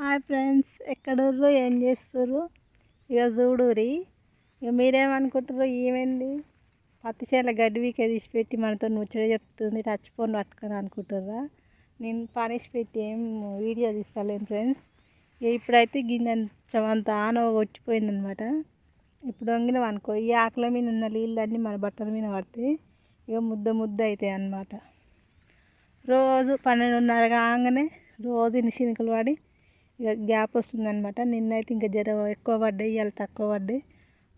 Hi friends ఎక్కడుర్రు? ఏం చేస్తుర్రు? ఇక చూడురి ఇక మీరేమనుకుంటారు ఏమైంది? పత్తి చేల గడ్డివికే తీసిపెట్టి మనతో ముచ్చట చెప్తుంది టచ్ ఫోన్ పట్టుకొని అనుకుంటుర్రా? నేను పనిష్ పెట్టి ఏం వీడియో తీస్తలేను ఫ్రెండ్స్. ఇక ఇప్పుడైతే గిన్నె అంత ఆనవ కొట్టిపోయిందనమాట. ఇప్పుడు వంగిన అనుకో ఈ ఆకుల మీద ఉన్న నీళ్ళన్నీ మన బట్టల మీద పడతాయి. ఇక ముద్ద ముద్ద అవుతాయి అన్నమాట. రోజు పన్నెండున్నర కాగానే రోజు ఇన్ని పడి ఇక గ్యాప్ వస్తుందనమాట నిన్నైతే ఇంకా జ్వరం ఎక్కువ పడ్డాయి ఇవాళ తక్కువ పడ్డాయి.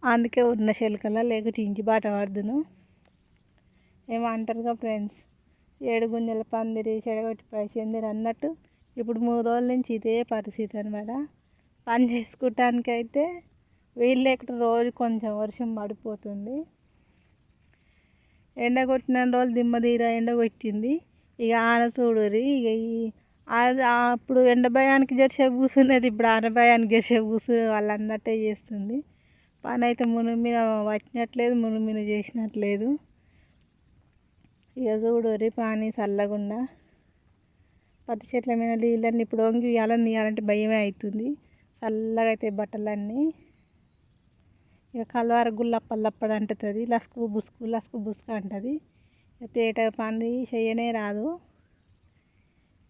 అందుకే ఉన్న శిలకల లేకపోతే ఇంటి బాట పడుదును. ఏమో అంటారుగా ఫ్రెండ్స్ ఏడు గుంజల పందిరి చెడగొట్టి పైచిందిరి అన్నట్టు ఇప్పుడు మూడు రోజుల నుంచి ఇదే పరిస్థితి అనమాట పని చేసుకోవటానికైతే వీళ్ళు లేకుండా రోజు కొంచెం వర్షం పడిపోతుంది. ఎండ కొట్టిన రోజులు దిమ్మ తీరా ఎండ కొట్టింది. ఇక ఆన చూడురి ఇక ఈ అది అప్పుడు ఎండ భయానికి జరిసేపు కూర్చునేది ఇప్పుడు ఆన భయానికి జరిసేపు కూర్చునే వాళ్ళు అన్నట్టే చేస్తుంది. పని అయితే మునుగు మీద వచ్చినట్లేదు మునుగు మీద చేసినట్లేదు. ఇక చూడరి పాని చల్లకుండా పత్తి చెట్ల మీద నీళ్ళన్నీ ఇప్పుడు వంగి ఇవ్వాలని తీయాలంటే భయమే అవుతుంది చల్లగా అయితే బట్టలన్నీ. ఇక కలవార గుల్లప్పల్లప్పడు అంటుంది లస్కు బుస్కు లస్కు బుస్కు అంటుంది. తేట పని చేయనే రాదు.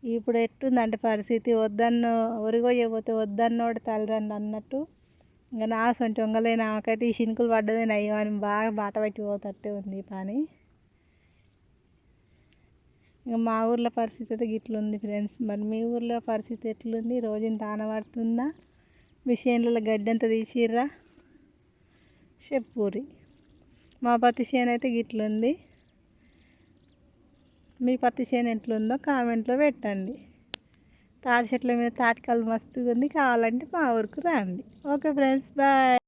ఇప్పుడు ఎట్టుందంటే పరిస్థితి వద్దన్న ఒరిగోయకపోతే వద్దన్నోడు తల్లిదండ్రులు అన్నట్టు. ఇంకా నా సొంత వంగలే నాకైతే ఈ శినుకులు పడ్డదే నయ్యం అని బాగా బాట పట్టిపోతట్టే ఉంది పని. ఇంకా మా ఊర్లో పరిస్థితి అయితే గిట్లుంది ఫ్రెండ్స్. మరి మీ ఊర్లో పరిస్థితి ఎట్లుంది? రోజు తానబడుతుందా మిషన్లలో గడ్డంతా తీసిర్రా? చెప్పురి మా పత్తి చేను అయితే గిట్లుంది. మీ పత్తి చేను ఎట్లుందో కామెంట్లో పెట్టండి. తాటి చెట్ల మీద తాటికాలు మస్తుగా ఉంది కావాలంటే మా ఊరికి రండి. Okay friends bye.